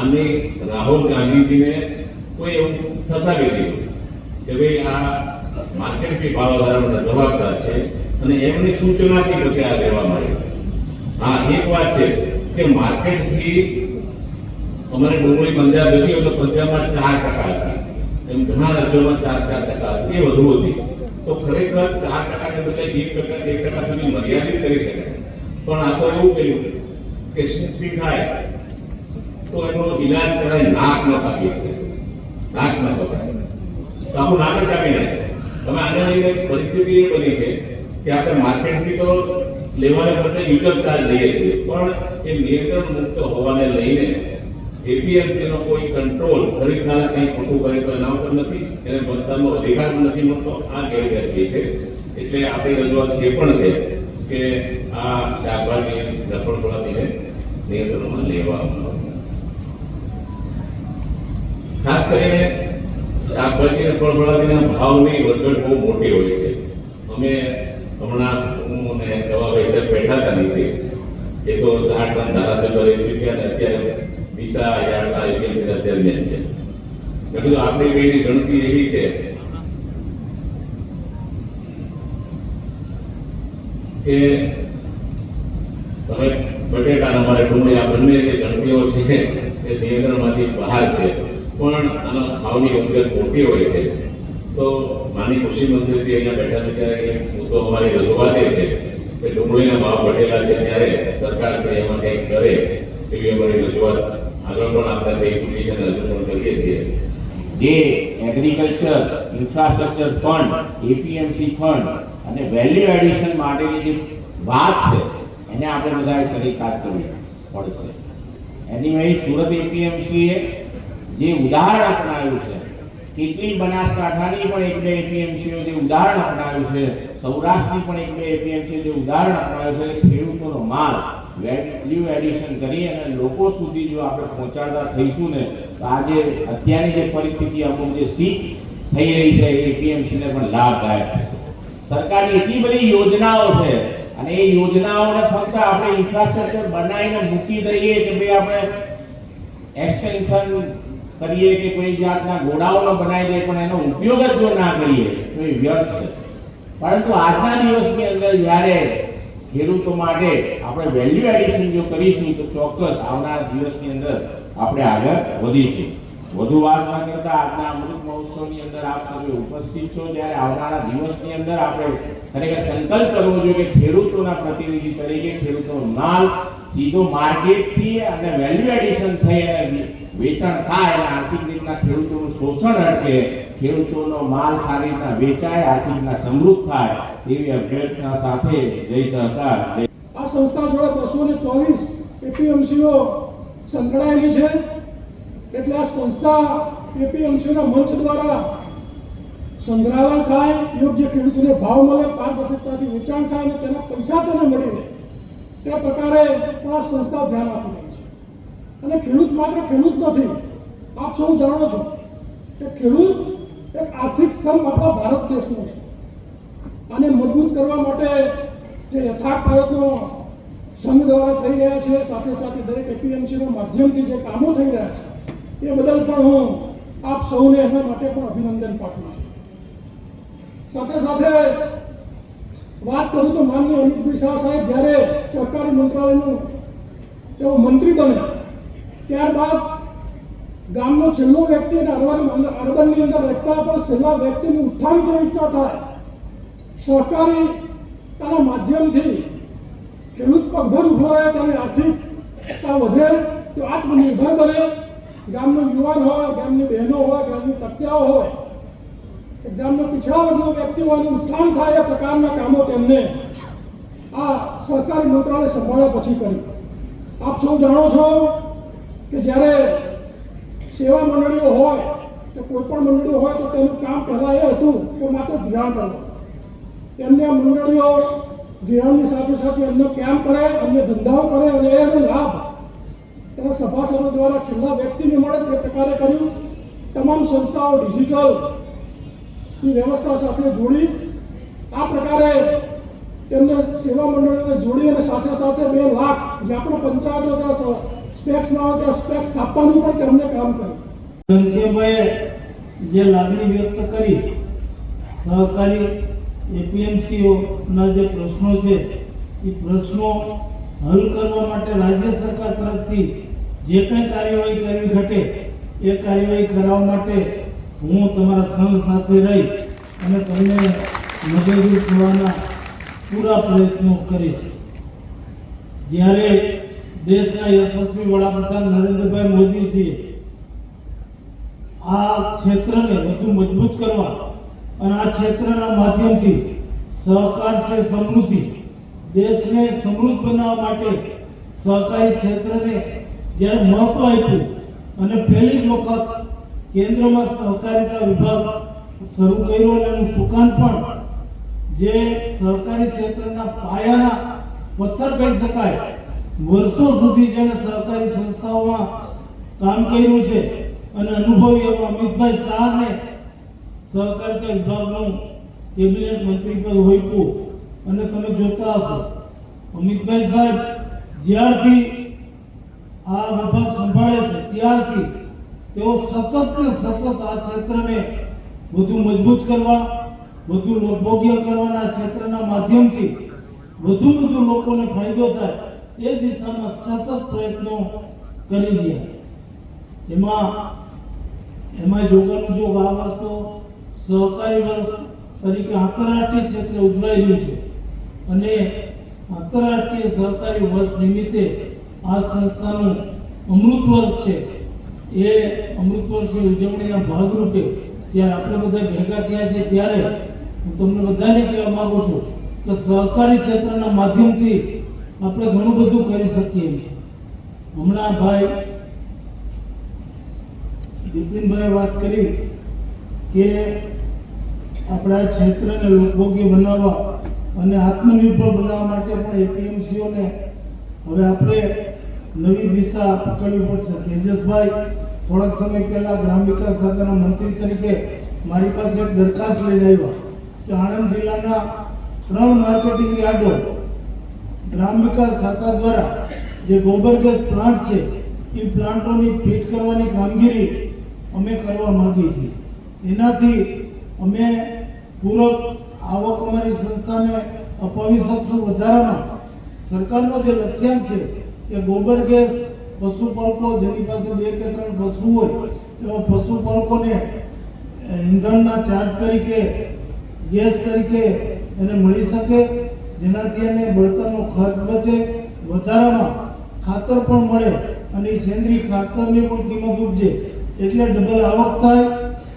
માનની રાહુલ ગાંધીજીને કોઈ એવું ફસાવી દીધું કે ભાઈ આ માર્કેટથી ભાવ વધારવાના જવાબદાર છે અને એમની સૂચનાથી પછી આ લેવા આવ્યું હા, એક વાત છે કે માર્કેટથી અમારે ડુંગળી પંજાબ હતી તો પંજાબમાં ચાર ટકા હતી. એમ ઘણા રાજ્યોમાં ચાર ચાર ટકા હતી, એ વધુ હતી. તો ખરેખર ચાર ટકાને બદલે એક ટકા એક ટકા સુધી મર્યાદિત કરી શકાય. પણ આ તો એવું કર્યું કે શીખી થાય? તો એનો ઈલાજ કરાય નાક ન કાપી નાક ન કપાય. તો નાક જ કાપી નાખે. તમે આને લઈને પરિસ્થિતિ એ બની છે કે આપણે માર્કેટથી તો લેવાને બદલે યુઝર ચાર્જ લઈએ છીએ, પણ એ નિયંત્રણ મુક્ત હોવાને લઈને એપીએમસી કોઈ કંટ્રોલ ખરીદનાર કંઈ ખોટું કરે તો એના ઉપર નથી, એને મતદાનનો અધિકાર નથી મળતો. આ ગેરવ્યાજબી છે. એટલે આપણી રજૂઆત એ પણ છે કે આ શાકભાજી રફળફળાદીને નિયંત્રણમાં આવે ખાસ કરીને શાકભાજી અને ફળફળાદીના ભાવની વધઘટ બહુ મોટી હોય છે. અમે હમણાં હું અને ગવાભાઈ સાહેબ બેઠા હતા નીચે. એ તો આઠ ટન ધારાસભ્ય રહી ચૂક્યા ને અત્યારે દિશા યાર્ડના એપીએમસીના ચેરમેન છે. મેં કીધું, આપણી બેની જણસી એવી છે. કે તમે બટેટા અમારે ડુંગળી, આ બંને જે જણસીઓ છે, એ નિયંત્રણમાંથી બહાર છે. પણ આના ભાવની અવગત મોટી હોય છે. તો માની કૃષિ મંત્રીશ્રી અહીંયા બેઠા છે ત્યારે મુદ્દો અમારી રજૂઆત એ છે કે ડુંગળીના ભાવ ઘટેલા છે ત્યારે સરકાર શ્રી એમાં કંઈક કરે એવી અમારી રજૂઆત આગળ પણ આપણે થઈ ચૂકી છે અને હજુ પણ કરીએ છીએ. જે agriculture infrastructure fund APMC fund અને વેલ્યુ એડિશન માટેની જે વાત છે, એને આપણે બધાએ ચરિતાર્થ કરવી પડશે. એની વહી સુરત એપીએમસીએ જે ઉદાહરણ અપનાવ્યું છે. કેટલી બનાસકાંઠાની પણ એક બે એપીએમસીઓ જે ઉદાહરણ અપનાવ્યું છે. સૌરાષ્ટ્રની પણ એક બે એપીએમસીઓ જે ઉદાહરણ અપનાવ્યું છે. ખેડૂતોનો માલ વેલ્યુ એડિશન કરી અને લોકો સુધી જો આપણે પહોંચાડતા થઈશું ને, તો આજે અત્યારની જે પરિસ્થિતિ અમુક જે સીટ થઈ રહી છે, એ એપીએમસીને પણ લાભદાયક થશે. સરકારની એટલી બધી યોજનાઓ છે અને એ યોજનાઓને ફક્ત આપણે ઇન્ફ્રાસ્ટ્રક્ચર બનાવીને મૂકી દઈએ કે ભાઈ આપણે એક્સટેન્શન કરીએ કે કોઈ જાતના ગોડાઉનો બનાવી દે, પણ એનો ઉપયોગ જ જો ના કરીએ, તો એ વ્યર્થ છે. પરંતુ આજના દિવસની અંદર જ્યારે ખેડૂતો માટે આપણે વેલ્યુ એડિશન જો કરીશું, તો ચોક્કસ આવનાર દિવસની અંદર આપણે આગળ વધીશું. વધુ વાત ન કરતા આજના અમૃત મહોત્સવની અંદર આપ સૌ ઉપસ્થિત છો. જ્યારે આવનારા દિવસની અંદર આપણે ખરેખર સંકલ્પ કરવો જોઈએ કે ખેડૂતોના પ્રતિનિધિ તરીકે ખેડૂતોનો માલ સીધો માર્કેટથી અને વેલ્યુ એડિશન થઈ અને વેચાણ થાય અને આર્થિક રીતના ખેડૂતોનું શોષણ અટકે, ખેડૂતોનો માલ સારી રીતના વેચાય, આર્થિક રીતના સમૃદ્ધ થાય, એવી અભ્યર્થના સાથે જય સહકાર આ સંસ્થા જોડે બસો ને ચોવીસ એપીએમસીઓ સંકળાયેલી છે. એટલે આ સંસ્થા એપીએમસીના મંચ દ્વારા સંગ્રહાલય થાય યોગ્ય ખેડૂતોને ભાવ મળે, પારદર્શકતાથી વેચાણ થાય અને તેના પૈસા તેને મળી રહે. તે પ્રકારે આ સંસ્થા ધ્યાન આપી અને ખેડૂત માત્ર ખેડૂત નથી, આપ સૌ જાણો છો કે ખેડૂત એક આર્થિક સ્તંભ આપણા ભારત દેશનો છે. આને મજબૂત કરવા માટે જે યથાર્થ પ્રયત્નો સંઘ દ્વારા થઈ રહ્યા છે, સાથે સાથે દરેક એપીએમસીના માધ્યમથી જે કામો થઈ રહ્યા છે, એ બદલ પણ હું આપ સૌને એના માટે પણ અભિનંદન પાઠવું છું. સાથે સાથે વાત કરું તો માનનીય અમિતભાઈ શાહ સાહેબ, જ્યારે સરકારી મંત્રાલયનું તેઓ મંત્રી બને ત્યારબાદ ગામનો છેલ્લો વ્યક્તિ અને અર્બન અર્બનની અંદર રહેતા પણ છેલ્લા વ્યક્તિનું ઉત્થાન કેવી રીતના થાય? સહકારીતાના માધ્યમથી ખેડૂત પગભર ઊભો રહે તેની આર્થિકતા વધે, તો આત્મનિર્ભર બને. ગામનો યુવાન હોય, ગામની બહેનો હોય, ગામની તત્યાઓ હોય, ગામનો પીછડા વર્ગનો વ્યક્તિ હોય એનું ઉત્થાન થાય એ પ્રકારના કામો તેમને આ સહકારી મંત્રાલય સંભાળ્યા પછી કર્યું. આપ સૌ જાણો છો કે જ્યારે સેવા મંડળીઓ હોય, કે કોઈ પણ મંડળીઓ હોય, તો તેનું કામ પહેલાં એ હતું કે માત્ર ધિરાણ કરવું. તેમને મંડળીઓ ધિરાણની સાથે સાથે અમને કેમ્પ કરે અન્ય ધંધાઓ કરે અને એનો લાભ તેના સભાસદો દ્વારા છેલ્લા વ્યક્તિને મળે તે પ્રકારે કર્યું. તમામ સંસ્થાઓ ડિજિટલની વ્યવસ્થા સાથે જોડી. આ પ્રકારે તેમને સેવા મંડળીઓને જોડી અને સાથે સાથે બે લાખ જ્યાં પણ પંચાયતો સ- સ્પેક્સ ના હોય તો સ્પેક્સ કાપવાનું પણ તેમને કામ ઘનશ્યામભાઈએ જે લાગણી વ્યક્ત કરી, સહકારી એપીએમસીઓના જે પ્રશ્નો છે, એ પ્રશ્નો હલ કરવા માટે રાજ્ય સરકાર તરફથી જે કંઈ કાર્યવાહી કરવી ઘટે, એ કાર્યવાહી કરાવવા માટે હું તમારા સંઘ સાથે રહી અને તમને મદદરૂપ થવાના પૂરા પ્રયત્નો કરીશ. જ્યારે દેશના યશસ્વી વડાપ્રધાન નરેન્દ્રભાઈ મોદીજીએ આ ક્ષેત્રને વધુ મજબૂત કરવા અને આ ક્ષેત્રના માધ્યમથી સહકાર છે સમૃદ્ધિ દેશને સમૃદ્ધ બનાવવા માટે સહકારી ક્ષેત્રને જ્યારે મહત્વ આપ્યું અને પહેલી જ વખત કેન્દ્રમાં સહકારિતા વિભાગ શરૂ કર્યો અને એનું સુકાન પણ જે સહકારી ક્ષેત્રના પાયાના પથ્થર કહી શકાય વર્ષો સુધી જેણે સહકારી સંસ્થાઓમાં કામ કર્યું છે અને અનુભવી એવા અમિતભાઈ શાહને સહકારિતા વિભાગનું કેબિનેટ મંત્રી પદ હોઈપું. અને તમે જોતા હશો, અમિતભાઈ સાહેબ જ્યારથી આ વિભાગ સંભાળે છે, ત્યારથી તેઓ સતત ને સતત આ ક્ષેત્રને વધુ મજબૂત કરવા, વધુ લોકભોગ્ય કરવાના ક્ષેત્રના માધ્યમથી વધુ વધુ લોકોને ફાયદો થાય. એ દિશામાં સતત પ્રયત્નો કરી રહ્યા છે. એમાં એમાં જોગાનું જોગ આ વર્ષ તો સહકારી વર્ષ તરીકે આંતરરાષ્ટ્રીય ક્ષેત્રે ઉજવાઈ રહ્યું છે. અને આંતરરાષ્ટ્રીય સહકારી વર્ષ નિમિત્તે આ સંસ્થાનું અમૃત વર્ષ છે. એ અમૃત વર્ષની ઉજવણીના ભાગરૂપે જ્યારે આપણે બધા ભેગા થયા છે ત્યારે હું તમને બધાને કહેવા માગું છું કે સહકારી ક્ષેત્રના માધ્યમથી આપણે ઘણું બધું કરી શકીએ એમ છીએ. હમણાં ભાઈ બિપિનભાઈ વાત કરી કે આપણા ક્ષેત્રને લોકભોગ્ય બનાવવા અને આત્મનિર્ભર બનાવવા માટે પણ એપીએમસીઓને હવે આપણે નવી દિશા પકડવી પડશે. તેજસભાઈ, થોડાક સમય પહેલા ગ્રામ વિકાસ ખાતાના મંત્રી તરીકે મારી પાસે એક દરખાસ્ત લઈને આવ્યા કે આણંદ જિલ્લાના ત્રણ માર્કેટિંગ યાર્ડો ગ્રામ વિકાસ ખાતા દ્વારા જે ગોબર ગેસ પ્લાન્ટ છે, એ પ્લાન્ટોની ફિટ કરવાની કામગીરી અમે કરવા માગીએ છીએ. એનાથી અમે પૂરક આવક અમારી સંસ્થાને અપાવી શકશું વધારામાં. સરકારનો જે લક્ષ્યાંક છે, એ ગોબર ગેસ પશુપાલકો જેની પાસે બે કે ત્રણ પશુ હોય, એવા પશુપાલકોને ઈંધણના ચાર્જ તરીકે, ગેસ તરીકે એને મળી શકે. જેનાથી એને બળતરનો ખર્ચ બચે, વધારામાં ખાતર પણ મળે અને સેન્દ્રીય ખાતરની પણ કિંમત ઉપજે. એટલે ડબલ આવક થાય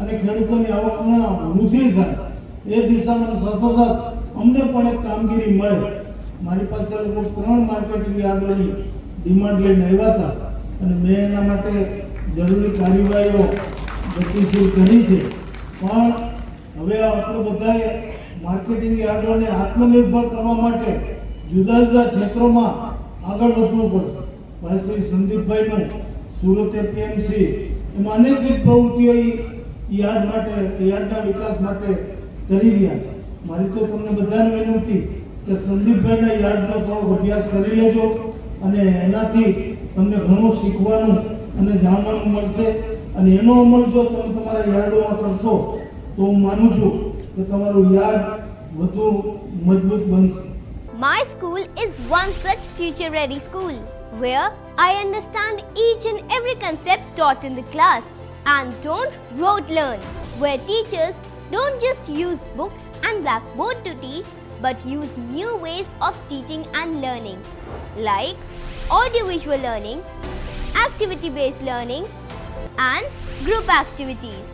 અને ખેડૂતોની આવકમાં વૃદ્ધિ થાય. એ દિશામાં સાથોસાથ અમને પણ એક કામગીરી મળે. મારી પાસે લગભગ ત્રણ માર્કેટિંગ યાર્ડોની ડિમાન્ડ લઈને આવ્યા હતા. અને મેં એના માટે જરૂરી કાર્યવાહીઓ ગતિશીલ કરી છે. પણ હવે આપણે બધાએ માર્કેટિંગ યાર્ડોને આત્મનિર્ભર કરવા માટે જુદા જુદા ક્ષેત્રોમાં આગળ વધવું પડશે. ભાઈ શ્રી સંદીપભાઈનું સુરત એપીએમસી એમાં અનેકવિધ પ્રવૃત્તિઓ યાર્ડ માટે, યાર્ડના વિકાસ માટે કરી રહ્યા છે. મારી તો તમને બધાને વિનંતી કે સંદીપભાઈના યાર્ડનો થોડો અભ્યાસ કરી લેજો અને એનાથી તમને ઘણું શીખવાનું અને જાણવાનું મળશે. અને એનો અમલ જો તમે તમારા યાર્ડોમાં કરશો તો હું માનું છું કે તમારું યાર્ડ વધુ મજબૂત બનશે My school is one such future ready school where I understand each and every concept taught in the class and don't rote learn, where teachers don't just use books and blackboard to teach but use new ways of teaching and learning like audiovisual learning, activity based learning, and group activities,